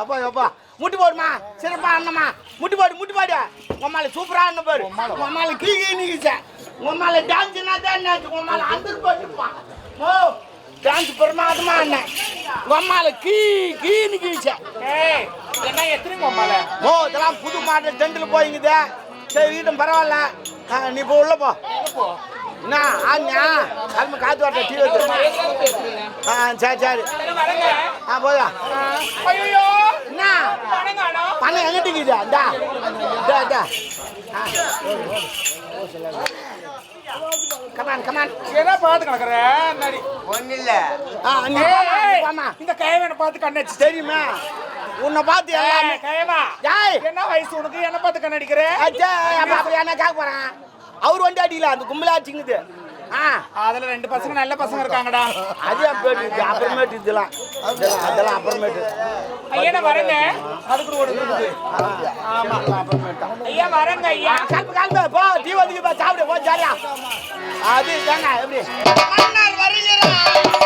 அப்பா அப்பா முட்டி போடுமா. சிறப்பா அண்ணம்மா. முட்டி போடு முட்டி போடு. உம்மால சூப்பரா அண்ணன் பாரு. உம்மால கீ கீ நிக்கிச்ச. உம்மால டான்ஸ்னா தான் உம்மால அந்த போட்டுப்பா. ஓ டான்ஸ் பிரமாதமா அண்ணன் உம்மால கீ கீ நிக்கிச்ச. ஏய் என்ன எத்தனை உம்மால ஓ இதெல்லாம் புது மாடல் டெண்டில் போயிங்குது. சரி வீட்டும் பரவாயில்ல. நீ இப்போ உள்ள போ. போ. என்ன ஆஞ்சா கிளம்பி காத்து வரட்ட டீ ஆ சரி சரி வரங்க ஆ போதா ஐயோ என்ன பணம் எங்கிட்டு இருக்குதா இந்தா இந்தா இந்தா கமான் கமான் என்ன பார்த்து கிடக்குற ஒன்றும் இல்லை ஆ இந்த கைவனை பார்த்து கண்ணடிச்சு தெரியுமா உன்னை பார்த்து எல்லாமே கைவா என்ன வயசு உனக்கு என்ன பார்த்து கண்ணடிக்கிற அச்சா அப்பா என்ன கேட்க போறான் அவர் வண்டி அடிக்கல அந்த கும்பலா அடிச்சுங்குது ஆ. அதுல ரெண்டு பசங்க நல்ல பசங்க இருக்காங்கடா. அது அப்புறமேட்டு அப்புறமேட்டு இதெல்லாம். அதெல்லாம் அப்புறமேட்டு. ஐயா வரங்க. அதுக்கு ஒரு ஆமா. அப்புறமேட்டு ஐயா வரங்க ஐயா. கிளம்பு கிளம்பு போ டீ வந்து போ சாப்பிடு போ ஜாலியா. அது தாங்க எப்படி? மன்னர் வருகிறார்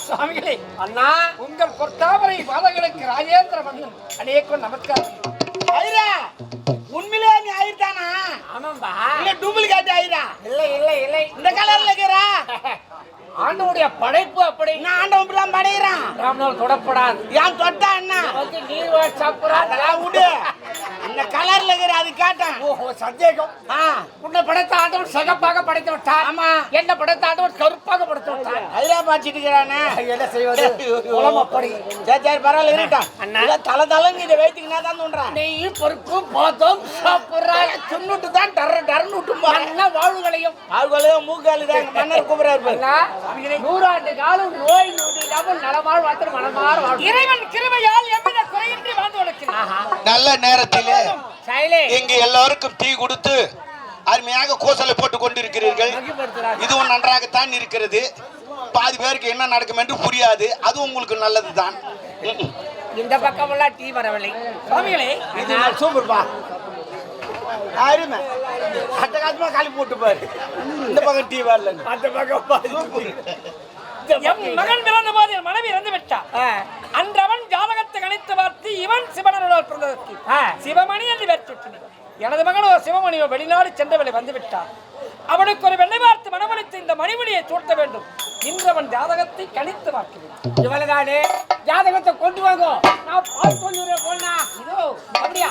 சுவாமிகளே அண்ணா உங்கள் பொற்றாமரை பாதங்களுக்கு ராஜேந்திர மன்னன் அநேகம் நமஸ்காரம். ஐரா உண்மையிலே நீ ஐர்தானா ஆமாம்பா. இல்ல டூப்ளிகேட் ஐரா? இல்லை இல்லை இல்லை. இந்த கலர்ல இருக்கிறா? ஆண்டவுடைய படைப்பு அப்படி. நான் ஆண்டவன் இப்படிலாம் படைகிறான் ராமனால் தொடப்படாது. ஏன் தொட்டா என்ன? வந்து நீர் சாப்பிடா அதெல்லாம் விடு இந்த கலர்ல இருக்கிற அது கேட்டேன் ஓஹோ சந்தேகம். உன்னை படைத்த ஆண்டவன் சிகப்பாக படைத்து விட்டான் ஆமா. என்ன படைத்த ஆண்டவன் கருப்பாக படைத்து விட்டான் பாச்சிட்டு இருக்கிறானே என்ன செய்வது? குலம் அப்படி. சரி சரி பரவாயில்ல இருக்கட்டும் அண்ணா. அண்ணா தலை தலைங்க இதை வைத்துக்கினா தான் தோன்றேன். நெய் பருப்பு பாதம் சாப்பிட்றாய் சுண்ணுட்டு தான் டர்ற டர்னு விட்டும் போறேன் நல்ல வாழ்வுகளையும் ஆள்களையும் மூக்காலு தான் மன்னர் கூப்பிடாரு அண்ணா, நூறாண்டு காலம் நோய் நொடி இல்லாமல் நலமாள் வாழ்த்து மனமாற இறைவன் வாழ்ந்து வளர்க்கிறான் நல்ல நேரத்திலே சைலே. இங்கு எல்லோருக்கும் டீ கொடுத்து அருமையாக கோசலை போட்டுக் கொண்டிருக்கிறீர்கள். இதுவும் நன்றாகத்தான் இருக்கிறது. பாதி பேருக்கு என்ன நடக்கும் என்று புரியாது. அது உங்களுக்கு நல்லதுதான். ம், ம். இந்த பக்கம் எல்லாம் டீ வரவில்லை. சுவாமிகளே இது நான் சூப்பர்ப்பா அருமை. அட்டகாசமா காலி போட்டு பாரு. இந்த பக்கம் டீ வரல அந்த பக்கம் எம் மகன் பிறந்த போது என் மனைவி இறந்து விட்டார் அன்றவன் ஜாதகத்தை கணித்து பார்த்து இவன் சிவனருளால் சிவமணி என்று பெயர் எனது மகனோ சிவமணி சிவமணியோ வெளிநாடு சென்றவளை வந்து விட்டார் அவனுக்கு ஒரு வெள்ளை பார்த்து மனமளித்து இந்த மணிமணியை சூட்ட வேண்டும். இன்றவன் ஜாதகத்தை கணித்து பார்க்கிறேன். இவளதானே ஜாதகத்தை கொண்டு வாங்க. நான் பால் கொண்டு போனா. இதோ அப்படியா?